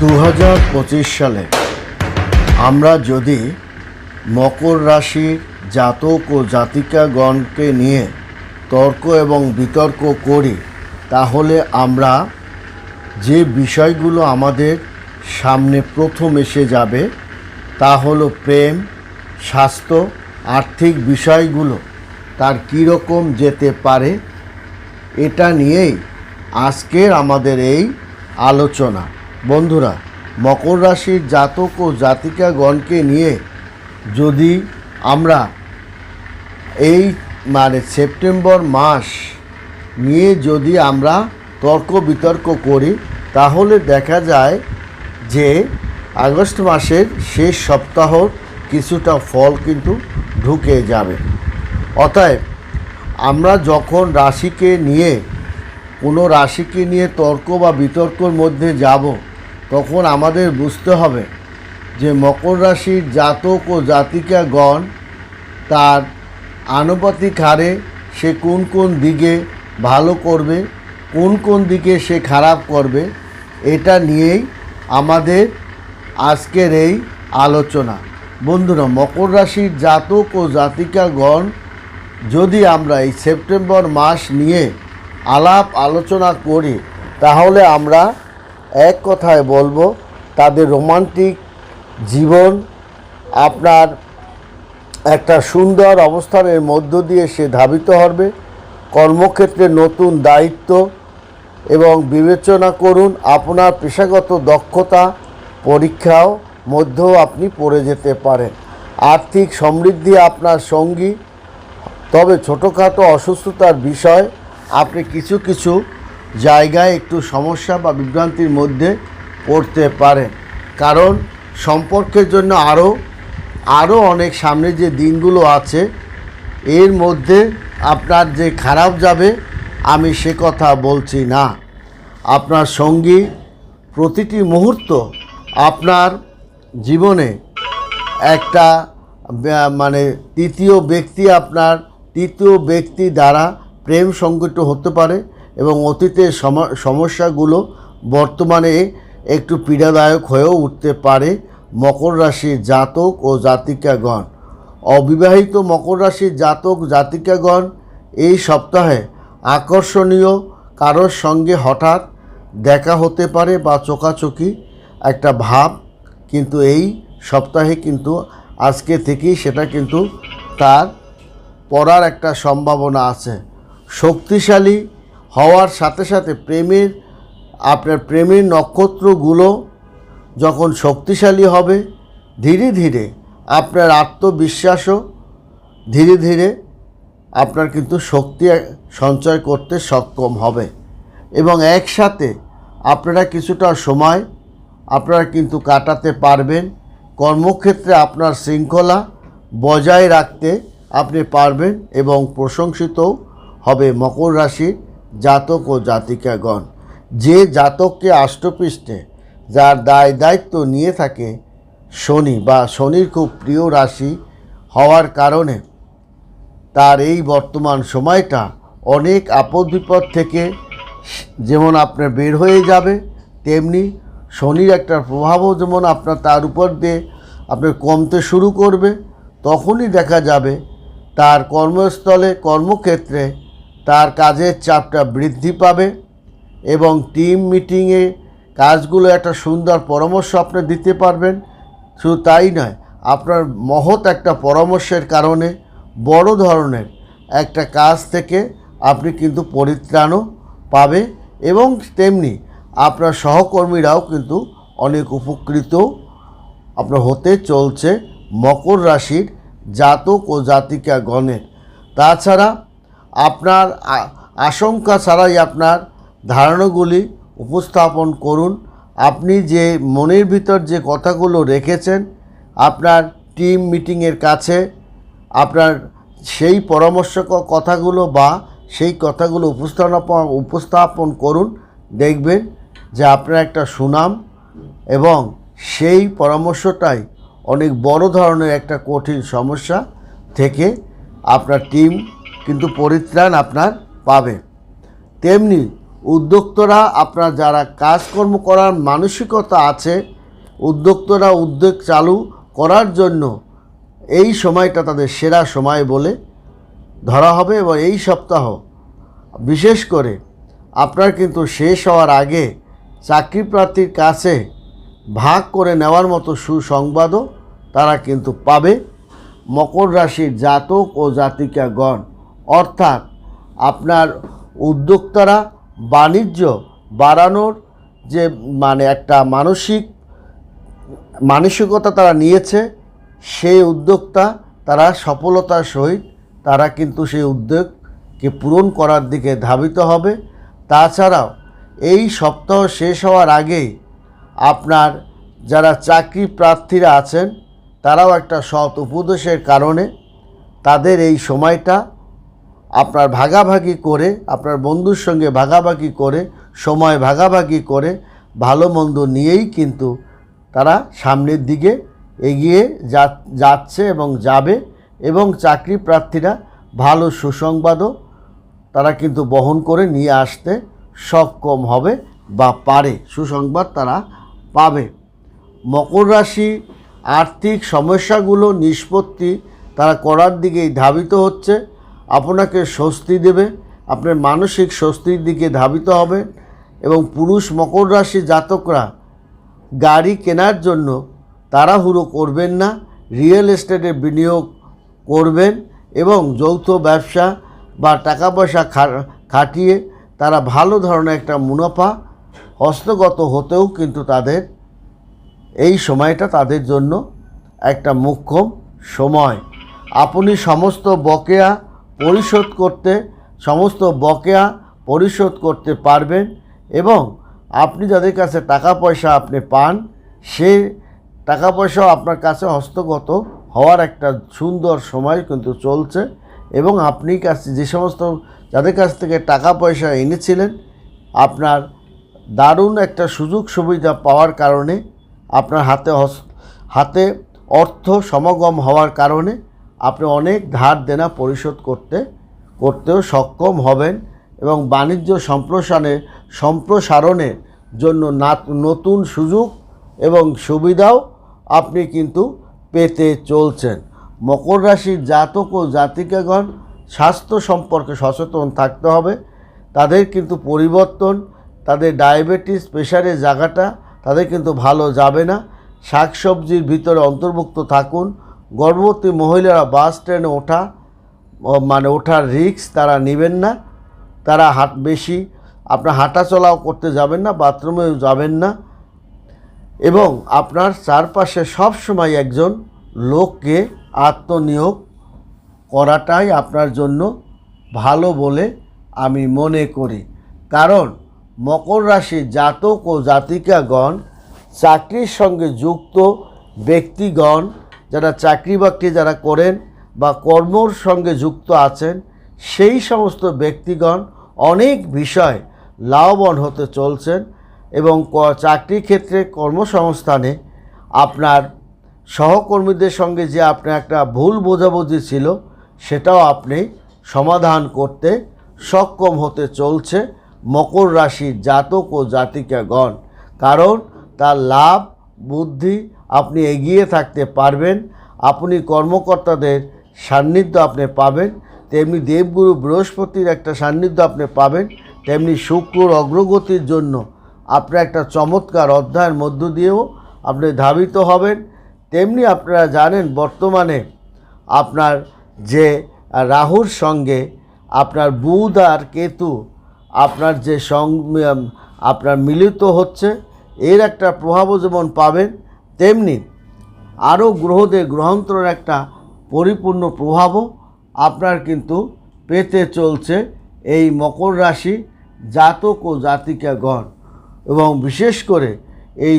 দু হাজার পঁচিশ সালে আমরা যদি মকর রাশির জাতক ও জাতিকাগণকে নিয়ে তর্ক এবং বিতর্ক করি, তাহলে আমরা যে বিষয়গুলো আমাদের সামনে প্রথম এসে যাবে, তা হলো প্রেম, স্বাস্থ্য, আর্থিক বিষয়গুলো, তার কীরকম যেতে পারে, এটা নিয়েই আজকের আমাদের এই আলোচনা। বন্ধুরা, মকর রাশির জাতক ও জাতিকাগণকে নিয়ে যদি আমরা এই মানে সেপ্টেম্বর মাস নিয়ে যদি আমরা তর্ক বিতর্ক করি, তাহলে দেখা যায় যে আগস্ট মাসের শেষ সপ্তাহর কিছুটা ফল কিন্তু ঢুকে যাবে। অতএব আমরা যখন রাশিকে নিয়ে, কোনো রাশিকে নিয়ে তর্ক বা বিতর্কর মধ্যে যাব তখন আমাদের বুঝতে হবে যে মকর রাশির জাতক ও জাতিকাগণ তার আনুপাতিক হারে সে কোন কোন দিকে ভালো করবে, কোন কোন দিকে সে খারাপ করবে, এটা নিয়েই আমাদের আজকের এই আলোচনা। বন্ধুরা, মকর রাশির জাতক ও জাতিকাগণ যদি আমরা এই সেপ্টেম্বর মাস নিয়ে আলাপ আলোচনা করি, তাহলে আমরা এক কথায় বলব, তাদের রোমান্টিক জীবন আপনার একটা সুন্দর অবস্থানের মধ্য দিয়ে সে ধাবিত হবে। কর্মক্ষেত্রে নতুন দায়িত্ব এবং বিবেচনা করুন আপনার পেশাগত দক্ষতা, পরীক্ষাও মধ্যেও আপনি পড়ে যেতে পারেন। আর্থিক সমৃদ্ধি আপনার সঙ্গী। তবে ছোটোখাটো অসুস্থতার বিষয়, আপনি কিছু কিছু জায়গায় একটু সমস্যা বা বিভ্রান্তির মধ্যে পড়তে পারেন কারণ সম্পর্কের জন্য আরও আরও অনেক সামনে যে দিনগুলো আছে, এর মধ্যে আপনার যে খারাপ যাবে, আমি সে কথা বলছি না। আপনার সঙ্গী প্রতিটি মুহূর্ত আপনার জীবনে একটা মানে তৃতীয় ব্যক্তি আপনার তৃতীয় ব্যক্তি দ্বারা প্রেম সংকট হতে পারে। এবং অতীতের সম- সমস্যাগুলো বর্তমানে একটু পীড়াদায়ক হয়েও উঠতে পারে মকর রাশির জাতক ও জাতিকাগণ। অবিবাহিত মকর রাশির জাতক, জাতিকাগণ এই সপ্তাহে আকর্ষণীয় কারোর সঙ্গে হঠাৎ দেখা হতে পারে বা চোকাচোকি একটা ভাব কিন্তু এই সপ্তাহে কিন্তু আজকে থেকেই সেটা কিন্তু তার পড়ার একটা সম্ভাবনা আছে। শক্তিশালী হওয়ার সাথে সাথে প্রেমের, আপনার প্রেমের নক্ষত্রগুলো যখন শক্তিশালী হবে, ধীরে ধীরে আপনার আত্মবিশ্বাসও ধীরে ধীরে আপনার কিন্তু শক্তি সঞ্চয় করতে সক্ষম হবে। এবং একসাথে আপনারা কিছুটা সময় আপনারা কিন্তু কাটাতে পারবেন। কর্মক্ষেত্রে আপনার শৃঙ্খলা বজায় রাখতে আপনি পারবেন এবং প্রশংসিতও হবে মকর রাশির জাতক ও জাতিকাগণ। যে জাতককে আষ্টপৃষ্ঠে যার দায় দায়িত্ব নিয়ে থাকে শনি বা শনির খুব প্রিয় রাশি হওয়ার কারণে, তার এই বর্তমান সময়টা অনেক আপদ বিপদ থেকে যেমন আপনার বের হয়ে যাবে, তেমনি শনির একটা প্রভাবও যেমন আপনার তার উপর দিয়ে আপনার কমতে শুরু করবে, তখনই দেখা যাবে তার কর্মস্থলে, কর্মক্ষেত্রে তার কাজের চাপটা বৃদ্ধি পাবে এবং টিম মিটিংয়ে কাজগুলো একটা সুন্দর পরামর্শ আপনি দিতে পারবেন। শুধু তাই নয়, আপনার মহৎ একটা পরামর্শের কারণে বড় ধরনের একটা কাজ থেকে আপনি কিন্তু পরিত্রাণও পাবে এবং তেমনি আপনার সহকর্মীরাও কিন্তু অনেক উপকৃত আপনার হতে চলছে মকর রাশির জাতক ও জাতিকা গণের তাছাড়া আপনার আশঙ্কা ছাড়াই আপনার ধারণাগুলি উপস্থাপন করুন। আপনি যে মনের ভিতর যে কথাগুলো রেখেছেন, আপনার টিম মিটিংয়ের কাছে, আপনার সেই পরামর্শ কথাগুলো বা সেই কথাগুলো উপস্থাপন উপস্থাপন করুন। দেখবেন যে আপনার একটা সুনাম এবং সেই পরামর্শটাই অনেক বড় ধরনের একটা কঠিন সমস্যা থেকে আপনার টিম কিন্তু পরিত্রাণ আপনার পাবে। তেমনি উদ্যোক্তরা আপনার যারা কাজকর্ম করার মানসিকতা আছে, উদ্যোক্তরা উদ্যোগ চালু করার জন্য এই সময়টা তাদের সেরা সময় বলে ধরা হবে এবং এই সপ্তাহ বিশেষ করে আপনার কিন্তু শেষ হওয়ার আগে চাকরি প্রার্থীর কাছে ভাগ করে নেওয়ার মতো সুসংবাদও তারা কিন্তু পাবে। মকর রাশির জাতক ও জাতিকাগণ অর্থাৎ আপনার উদ্যোক্তারা বাণিজ্য বাড়ানোর যে মানে একটা মানসিক মানসিকতা তারা নিয়েছে, সেই উদ্যোক্তা তারা সফলতার সহিত তারা কিন্তু সেই উদ্যোগকে পূরণ করার দিকে ধাবিত হবে। তাছাড়াও এই সপ্তাহ শেষ হওয়ার আগেই আপনার যারা চাকরি প্রার্থীরা আছেন, তারাও একটা সৎ উপদেশের কারণে তাদের এই সময়টা আপনার ভাগাভাগি করে, আপনার বন্ধুর সঙ্গে ভাগাভাগি করে, সময় ভাগাভাগি করে, ভালো মন্দ নিয়েই কিন্তু তারা সামনের দিকে এগিয়ে যাচ্ছে এবং যাবে এবং চাকরি প্রার্থীরা ভালো সুসংবাদও তারা কিন্তু বহন করে নিয়ে আসতে সক্ষম হবে বা পারে। সুসংবাদ তারা পাবে। মকর রাশি আর্থিক সমস্যাগুলো, নিষ্পত্তি তারা করার দিকেই ধাবিত হচ্ছে। আপনাকে স্বস্তি দেবে, আপনার মানসিক স্বস্তির দিকে ধাবিত হবে এবং পুরুষ মকর রাশি জাতকরা গাড়ি কেনার জন্য তাড়াহুড়ো করবেন না, রিয়েল এস্টেটে বিনিয়োগ করবেন এবং যৌথ ব্যবসা বা টাকা পয়সা খাটিয়ে তারা ভালো ধরনের একটা মুনাফা হস্তগত হতেও কিন্তু তাদের এই সময়টা তাদের জন্য একটা মুখ্যম সময়। আপনি সমস্ত বকেয়া পরিশোধ করতে সমস্ত বকেয়া পরিশোধ করতে পারবেন এবং আপনি যাদের কাছে টাকা পয়সা আপনি পান, সে টাকা পয়সাও আপনার কাছে হস্তগত হওয়ার একটা সুন্দর সময় কিন্তু চলছে এবং আপনি কাছে যে সমস্ত যাদের কাছ থেকে টাকা পয়সা এনেছিলেন, আপনার দারুণ একটা সুযোগ সুবিধা পাওয়ার কারণে, আপনার হাতে হাতে অর্থ সমাগম হওয়ার কারণে আপনি অনেক ধার দেনা পরিশোধ করতে, করতেও সক্ষম হবেন এবং বাণিজ্য সম্প্রসারণে সম্প্রসারণের জন্য নতুন সুযোগ এবং সুবিধাও আপনি কিন্তু পেতে চলছেন। মকর রাশির জাতক ও জাতিকাগণ স্বাস্থ্য সম্পর্কে সচেতন থাকতে হবে। তাদের কিন্তু পরিবর্তন, তাদের ডায়াবেটিস প্রেশারের জায়গাটা তাদের কিন্তু ভালো যাবে না। শাকসবজির ভিতরে অন্তর্ভুক্ত থাকুন গর্ভবতী মহিলারা বাস ট্রেনে ওঠা মানে ওঠার রিস্ক তারা নেবেন না। তারা হাট বেশি, আপনার হাঁটা চলাও করতে যাবেন না, বাথরুমেও যাবেন না। এবং আপনার চারপাশে সবসময় একজন লোককে আত্মনিয়োগ করাটাই আপনার জন্য ভালো বলে আমি মনে করি। কারণ মকর রাশি জাতক ও জাতিকাগণ চাকরির সঙ্গে যুক্ত ব্যক্তিগণ যারা চাকরি বাকরি যারা করেন বা কর্মর সঙ্গে যুক্ত আছেন, সেই সমস্ত ব্যক্তিগণ অনেক বিষয় লাভবান হতে চলছেন এবং চাকরির ক্ষেত্রে কর্মসংস্থানে আপনার সহকর্মীদের সঙ্গে যে আপনার একটা ভুল বোঝাবুঝি ছিল, সেটাও আপনি সমাধান করতে সক্ষম হতে চলছে মকর রাশির জাতক ও জাতিকাগণ। কারণ তার লাভ, বুদ্ধি আপনি এগিয়ে থাকতে পারবেন। আপনি কর্মকর্তাদের সান্নিধ্য আপনি পাবেন। তেমনি দেবগুরু বৃহস্পতির একটা সান্নিধ্য আপনি পাবেন। তেমনি শুক্রর অগ্রগতির জন্য আপনি একটা চমৎকার অধ্যায়ের মধ্য দিয়েও আপনি ধাবিত হবেন। তেমনি আপনারা জানেন বর্তমানে আপনার যে রাহুর সঙ্গে আপনার বুধ আর কেতু আপনার যে সং আপনার মিলিত হচ্ছে, এর একটা প্রভাবও যেমন পাবেন তেমনি আরও গ্রহদের গ্রহান্তরের একটা পরিপূর্ণ প্রভাবও আপনার কিন্তু পেতে চলছে এই মকর রাশি জাতক ও জাতিকাগণ এবং বিশেষ করে এই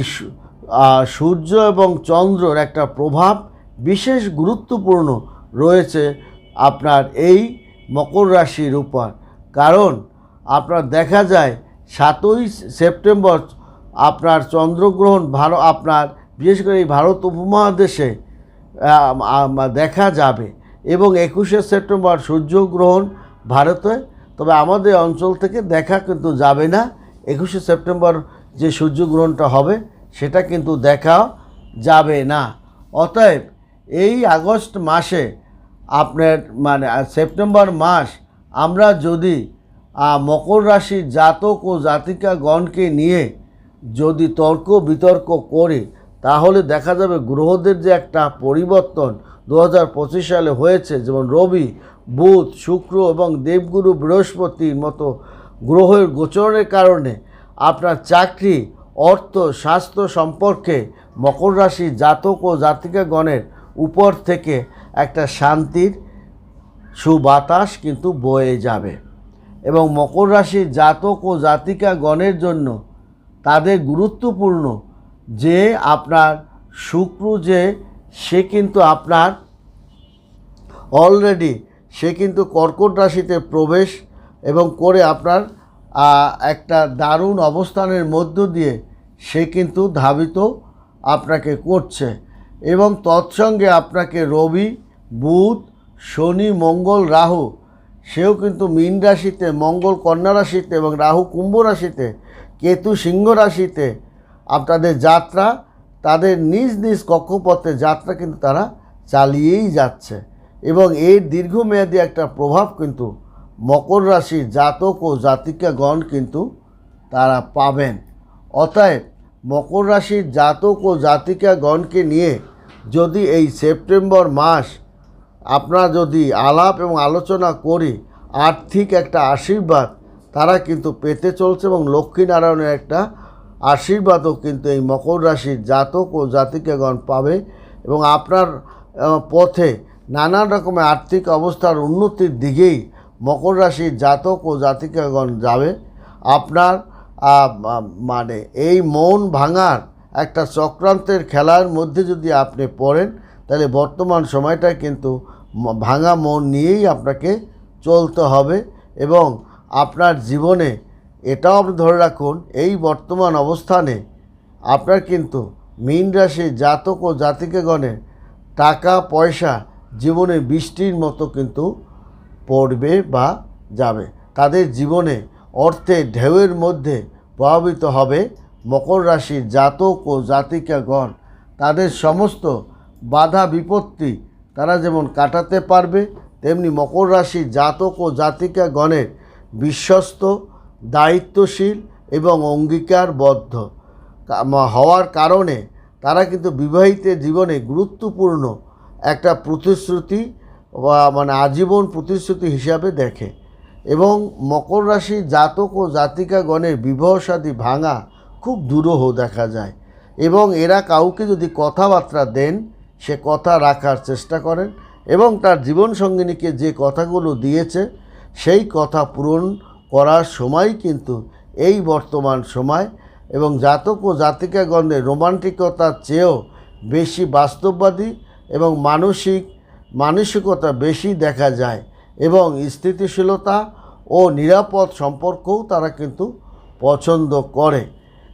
সূর্য এবং চন্দ্রর একটা প্রভাব বিশেষ গুরুত্বপূর্ণ রয়েছে আপনার এই মকর রাশির উপর। কারণ আপনার দেখা যায় সাতই সেপ্টেম্বর আপনার চন্দ্রগ্রহণ ভারত আপনার বিশেষ করে এই ভারত উপমহাদেশে দেখা যাবে। এবং একুশে সেপ্টেম্বর সূর্যগ্রহণ ভারতে, তবে আমাদের অঞ্চল থেকে দেখা কিন্তু যাবে না। একুশে সেপ্টেম্বর যে সূর্যগ্রহণটা হবে, সেটা কিন্তু দেখা যাবে না। অতএব এই আগস্ট মাসে আপনার মানে সেপ্টেম্বর মাস আমরা যদি মকর রাশির জাতক ও জাতিকাগণকে নিয়ে যদি তর্ক বিতর্ক করি তাহলে দেখা যাবে গ্রহদের যে একটা পরিবর্তন দু হাজার পঁচিশ সালে হয়েছে, যেমন রবি, বুধ, শুক্র এবং দেবগুরু বৃহস্পতির মতো গ্রহের গোচরের কারণে আপনার চাকরি, অর্থ, স্বাস্থ্য সম্পর্কে মকর রাশি জাতক ও জাতিকাগণের উপর থেকে একটা শান্তির সুবাতাস কিন্তু বয়ে যাবে। এবং মকর রাশির জাতক ও জাতিকাগণের জন্য তাদের গুরুত্বপূর্ণ যে আপনার শুক্র যে, সে কিন্তু আপনার অলরেডি সে কিন্তু কর্কট রাশিতে প্রবেশ এবং করে আপনার একটা দারুণ অবস্থানের মধ্য দিয়ে সে কিন্তু ধাবিত আপনাকে করছে। এবং তৎসঙ্গে আপনাকে রবি, বুধ, শনি, মঙ্গল, রাহু, সেও কিন্তু মীন রাশিতে, মঙ্গল কন্যা রাশিতে এবং রাহু কুম্ভ রাশিতে, কেতু সিংহ রাশিতে আপনাদের যাত্রা, তাদের নিজ নিজ কক্ষপথে যাত্রা কিন্তু তারা চালিয়েই যাচ্ছে। এবং এর দীর্ঘমেয়াদী একটা প্রভাব কিন্তু মকর রাশির জাতক ও জাতিকাগণ কিন্তু তারা পাবেন। অতএব মকর রাশির জাতক ও জাতিকাগণকে নিয়ে যদি এই সেপ্টেম্বর মাস আপনারা যদি আলাপ এবং আলোচনা করি আর্থিক একটা আশীর্বাদ তারা কিন্তু পেতে চলছে এবং লক্ষ্মীনারায়ণের একটা আশীর্বাদও কিন্তু এই মকর রাশির জাতক ও জাতিকাগণ পাবে এবং আপনার পথে নানান রকমের আর্থিক অবস্থার উন্নতির দিকেই মকর রাশির জাতক ও জাতিকাগণ যাবে। আপনার মানে এই মন ভাঙার একটা চক্রান্তের খেলার মধ্যে যদি আপনি পড়েন, তাহলে বর্তমান সময়টা কিন্তু ভাঙা মন নিয়েই আপনাকে চলতে হবে এবং আপনার জীবনে এটাও আপনি ধরে রাখুন, এই বর্তমান অবস্থানে আপনার কিন্তু মীন রাশি জাতক ও জাতিকাগণের টাকা, পয়সা জীবনে বৃষ্টির মতো কিন্তু পড়বে বা যাবে। তাদের জীবনে অর্থের ঢেউয়ের মধ্যে প্রভাবিত হবে মকর রাশির জাতক ও জাতিকাগণ। তাদের সমস্ত বাধা, বিপত্তি তারা যেমন কাটাতে পারবে, তেমনি মকর রাশির জাতক ও জাতিকাগণের বিশ্বস্ত দায়িত্বশীল এবং অঙ্গীকারবদ্ধ। হওয়ার কারণে তারা কিন্তু বিবাহিত জীবনে গুরুত্বপূর্ণ একটা প্রতিশ্রুতি বা মানে আজীবন প্রতিশ্রুতি হিসাবে দেখে। এবং মকর রাশি জাতক ও জাতিকাগণের বিবাহ সাদী ভাঙা খুব দুরূহ দেখা যায়। এবং এরা কাউকে যদি কথাবার্তা দেন, সে কথা রাখার চেষ্টা করেন এবং তার জীবনসঙ্গিনীকে যে কথাগুলো দিয়েছে, সেই কথা পূরণ করার সময় কিন্তু এই বর্তমান সময় এবং জাতক ও জাতিকাগণের রোমান্টিকতার চেয়েও বেশি বাস্তববাদী এবং মানসিক, মানসিকতা বেশি দেখা যায় এবং স্থিতিশীলতা ও নিরাপদ সম্পর্কও তারা কিন্তু পছন্দ করে।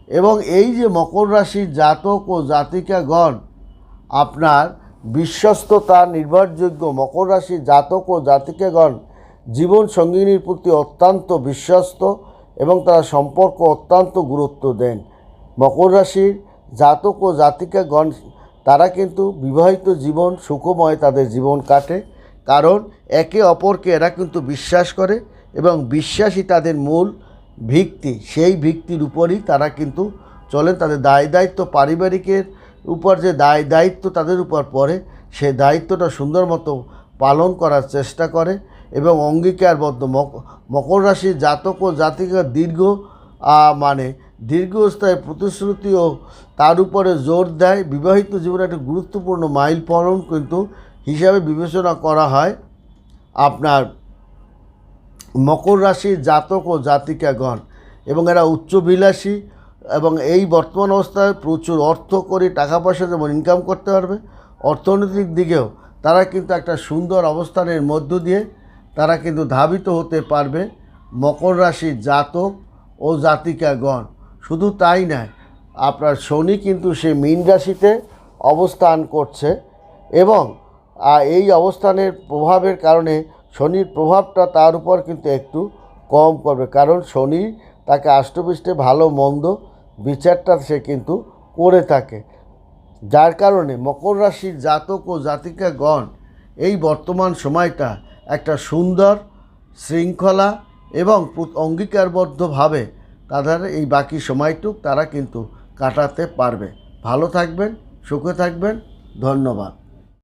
এবং এই যে মকর রাশির জাতক ও জাতিকাগণ, আপনার বিশ্বস্ততা নির্ভরযোগ্য মকর রাশির জাতক ও জাতিকাগণ জীবন সঙ্গিনীর প্রতি অত্যন্ত বিশ্বস্ত এবং তারা সম্পর্ক অত্যন্ত গুরুত্ব দেন। মকর রাশির জাতক ও জাতিকাগণ, তারা কিন্তু বিবাহিত জীবন সুখময় তাদের জীবন কাটে, কারণ একে অপরকে এরা কিন্তু বিশ্বাস করে এবং বিশ্বাসই তাদের মূল ভিত্তি। সেই ভিত্তির উপরই তারা কিন্তু চলেন, তাদের দায় দায়িত্ব পারিবারিকের উপর যে দায় দায়িত্ব তাদের উপর পড়ে সেই দায়িত্বটা সুন্দর মতো পালন করার চেষ্টা করে। এবং অঙ্গীকারবদ্ধ। মক- মকর রাশির জাতক ও জাতিকা দীর্ঘ মানে দীর্ঘস্থায়ী প্রতিশ্রুতি ও তার উপরে জোর দেয়। বিবাহিত জীবনে একটা গুরুত্বপূর্ণ মাইল ফলন কিন্তু হিসাবে বিবেচনা করা হয়। আপনার মকর রাশির জাতক ও জাতিকাগণ এবং এরা উচ্চবিলাসী এবং এই বর্তমান অবস্থায় প্রচুর অর্থ করে টাকা পয়সা যেমন ইনকাম করতে পারবে, অর্থনৈতিক দিকেও তারা কিন্তু একটা সুন্দর অবস্থানের মধ্য দিয়ে তারা কিন্তু ধাবিত হতে পারবে মকর রাশির জাতক ও জাতিকাগণ। শুধু তাই নয়, আপনার শনি কিন্তু সে মীন রাশিতে অবস্থান করছে এবং এই অবস্থানের প্রভাবের কারণে শনির প্রভাবটা তার উপর কিন্তু একটু কম করবে। কারণ শনি তাকে আষ্টপৃষ্ঠে ভালো, মন্দ বিচারটা সে কিন্তু করে থাকে। যার কারণে মকর রাশির জাতক ও জাতিকাগণ এই বর্তমান সময়টা একটা সুন্দর শৃঙ্খলা এবং অঙ্গীকারবদ্ধভাবে তাদের এই বাকি সময়টুক তারা কিন্তু কাটাতে পারবে। ভালো থাকবেন, সুখে থাকবেন, ধন্যবাদ।